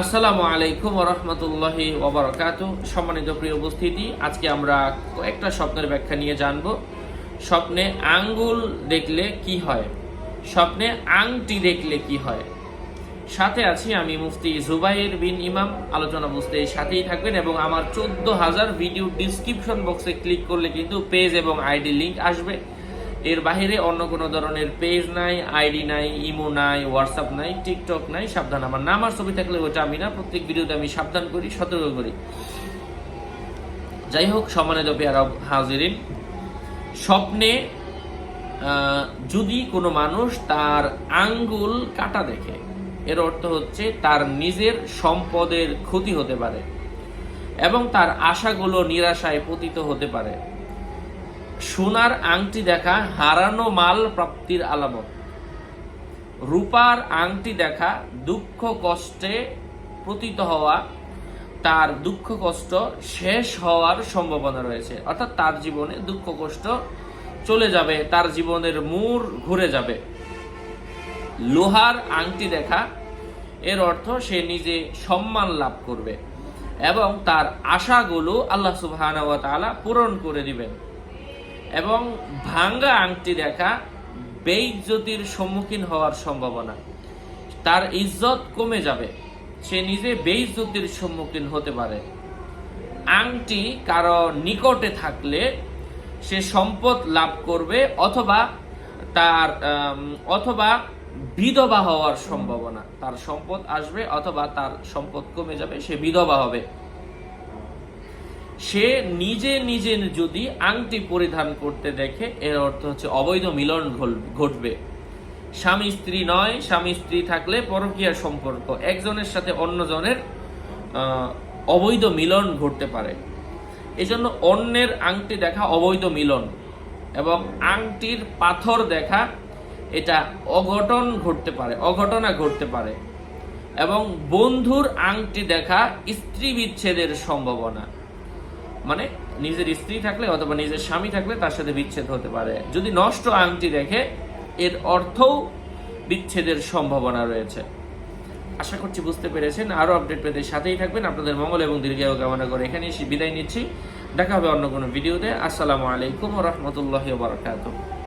আসসালামু আলাইকুম রহমতুল্লাহি ওবরাকাত সম্মানিত প্রিয় উপস্থিতি, আজকে আমরা কয়েকটা স্বপ্নের ব্যাখ্যা নিয়ে জানব। স্বপ্নে আঙ্গুল দেখলে কি হয়? স্বপ্নে আংটি দেখলে কি হয়? সাথে আছি আমি মুফতি জুবাইর বিন ইমাম। আলোচনা বুঝতে সাথেই থাকবেন এবং আমার চোদ্দ হাজার ভিডিও ডিসক্রিপশন বক্সে ক্লিক করলে কিন্তু পেজ এবং আইডি লিংক আসবে। এর বাইরে অন্য কোনো ধরনের পেজ নাই আইডি নাই ইমো নাই হোয়াটসঅ্যাপ নাই টিকটক নাই, সাবধান আমার নাম আর ছবি থাকলে ওটা আমি না, প্রত্যেক ভিডিওতে আমি সাবধান করি, সতর্ক করি। যাই হোক সমানে সম্মানিত পেয়ারা হাজিরিন, স্বপ্নে যদি কোনো মানুষ তার আঙ্গুল কাটা দেখে, এর অর্থ হচ্ছে তার নিজের সম্পদের ক্ষতি হতে পারে এবং তার আশাগুলো নিরাশায় পতিত হতে পারে। সোনার আংটি দেখা হারানো মাল প্রাপ্তির আলামত। রূপার আংটি দেখা দুঃখ কষ্টে পতিত হওয়া, তার দুঃখ কষ্ট শেষ হওয়ার সম্ভাবনা রয়েছে। অর্থাৎ তার জীবনে দুঃখ কষ্ট চলে যাবে, তার জীবনের মূর ঘুরে যাবে। লোহার আংটি দেখা, এর অর্থ সে নিজে সম্মান লাভ করবে এবং তার আশাগুলো আল্লাহ সুবহান পূরণ করে দিবেন। এবং ভাঙ্গা আংটি দেখা বেইজ্জতির সম্মুখীন হওয়ার সম্ভাবনা। তার ইজ্জত কমে যাবে। সে নিজে বেইজ্জতির সম্মুখীন হতে পারে। আংটি কারও নিকটে থাকলে সে সম্পদ লাভ করবে অথবা তার অথবা বিধবা হওয়ার সম্ভাবনা। তার সম্পদ আসবে অথবা তার সম্পদ কমে যাবে, সে বিধবা হবে। সে নিজে নিজে যদি আংটি পরিধান করতে দেখে, এর অর্থ হচ্ছে অবৈধ মিলন ঘটবে। স্বামী স্ত্রী নয়, স্বামী স্ত্রী থাকলে পরকীয়া সম্পর্ক, একজনের সাথে অন্যজনের অবৈধ মিলন ঘটতে পারে। এজন্য অন্যের আংটি দেখা অবৈধ মিলন এবং আংটির পাথর দেখা, এটা অঘটন ঘটতে পারে, অঘটনা ঘটতে পারে। এবং বন্ধুর আংটি দেখা স্ত্রী বিচ্ছেদের সম্ভাবনা। মানে নিজের স্ত্রী থাকলে অথবা নিজের স্বামী থাকলে তার সাথে বিচ্ছেদ হতে পারে। যদি নষ্ট আংটি দেখে, এর অর্থও বিচ্ছেদের সম্ভাবনা রয়েছে। আশা করছি বুঝতে পেরেছেন। আরও আপডেট পেতে সাথেই থাকবেন। আপনাদের মঙ্গল এবং দীর্ঘায়ু কামনা করে এখানে এসে বিদায় নিচ্ছি। দেখা হবে অন্য কোনো ভিডিওতে। আসসালামু আলাইকুম রহমতুল্লাহ বারকাতুহ।